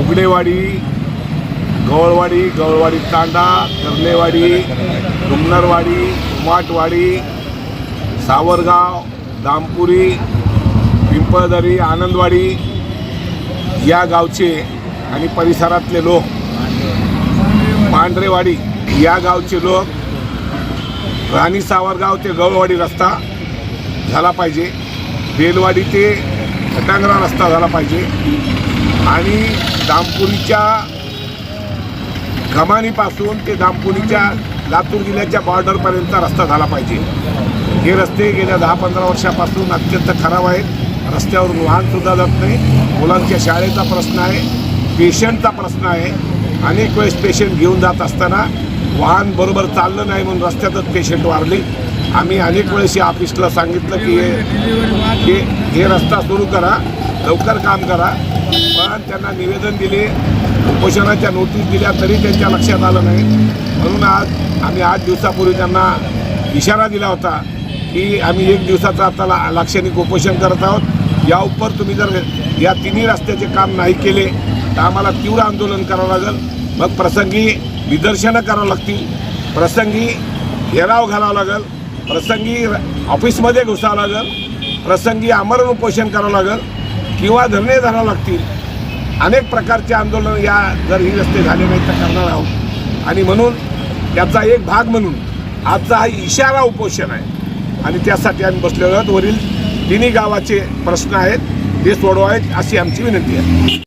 उगडेवाडी गवळवाडी गवळवाडी तांडा कर्लेवाडी डुमनरवाडी उमाटवाडी सावरगाव दामपुरी पिंपळदरी आनंदवाडी या गावचे आणि परिसरातले लोक पांढरेवाडी या गावचे लोक राणी सावरगाव ते गवळवाडी रस्ता झाला पाहिजे बेलवाडी ते खटांगरा रस्ता झाला पाहिजे. आणि दामपुरीच्या कमानीपासून ते दामपुरीच्या लातूर जिल्ह्याच्या बॉर्डरपर्यंतचा रस्ता झाला पाहिजे. हे रस्ते गेल्या दहा पंधरा वर्षापासून अत्यंत खराब आहेत. रस्त्यावरून वाहनसुद्धा जात नाही. मुलांच्या शाळेचा प्रश्न आहे पेशंटचा प्रश्न आहे. अनेक वेळेस पेशंट घेऊन जात असताना वाहन बरोबर चाललं नाही म्हणून रस्त्यातच पेशंट वारले. आम्ही अनेक वेळेस या ऑफिसला सांगितलं की हे हे रस्ता सुरू करा लवकर काम करा. पण त्यांना निवेदन दिले उपोषणाच्या नोटीस दिल्या तरी त्यांच्या लक्षात आलं नाही. म्हणून आज आम्ही आठ दिवसापूर्वी त्यांना इशारा दिला होता की आम्ही एक दिवसाचं आता लाक्षणिक उपोषण करत आहोत. या उपर तुम्ही जर या तिन्ही रस्त्याचे काम नाही केले तर आम्हाला तीव्र आंदोलन करावं लागेल. मग प्रसंगी निदर्शनं करावं लागतील. प्रसंगी घेराव घालावं लागेल. प्रसंगी ऑफिसमध्ये घुसावं लागेल. प्रसंगी आमरण उपोषण करावं लागेल. किंवा धरणे धरावं लागतील अनेक प्रकारचे आंदोलन या जर ही रस्ते झाले नाही तर करणार आहोत. आणि म्हणून त्याचा एक भाग म्हणून आजचा हा इशारा उपोषण आहे. आणि त्यासाठी आम्ही बसलेलो आहोत. वरील तिन्ही गावाचे प्रश्न आहेत ते सोडवावेत अशी आमची विनंती आहे.